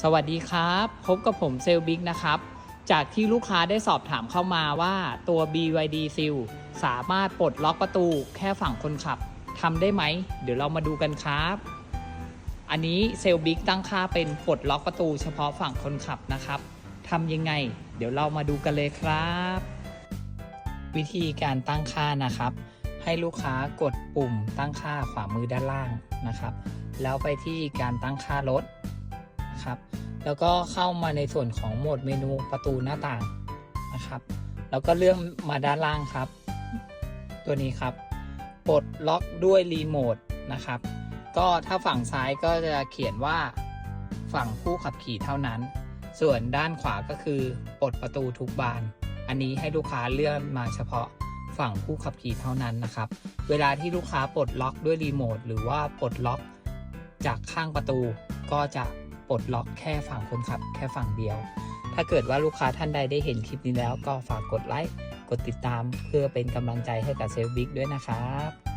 สวัสดีครับ พบกับผมเซลบิ๊กนะครับ จากที่ลูกค้าได้สอบถามเข้ามาว่าตัว BYD Seal สามารถปลดล็อกประตูแค่ฝั่งคนขับทำได้ไหม เดี๋ยวเรามาดูกันครับ อันนี้เซลบิ๊กตั้งค่าเป็นปลดล็อกประตูเฉพาะฝั่งคนขับนะครับทำยังไง เดี๋ยวเรามาดูกันเลยครับ วิธีการตั้งค่านะครับ ให้ลูกค้ากดปุ่มตั้งค่าขวามือด้านล่างนะครับ แล้วไปที่การตั้งค่ารถ นะครับ แล้วก็เข้ามาในส่วนของโหมดเมนูประตูหน้าต่างนะครับ แล้วก็เลื่อนมาด้านล่างครับ ตัวนี้ครับปลดล็อกด้วยรีโมทนะครับ ก็ถ้าฝั่งซ้ายก็จะเขียนว่าฝั่งผู้ขับขี่เท่านั้น ส่วนด้านขวาก็คือปลดประตูทุกบาน อันนี้ให้ลูกค้าเลื่อนมาเฉพาะฝั่งผู้ขับขี่เท่านั้นนะครับ เวลาที่ลูกค้าปลดล็อกด้วยรีโมทหรือว่าปลดล็อกจากข้างประตูก็จะ ปลดล็อกแค่ฝั่งคนขับ แค่ฝั่งเดียว ถ้าเกิดว่าลูกค้าท่านใดได้เห็นคลิปนี้แล้ว ก็ฝากกดไลค์ กดติดตามเพื่อเป็นกำลังใจให้กับเซลบิ๊กด้วยนะครับ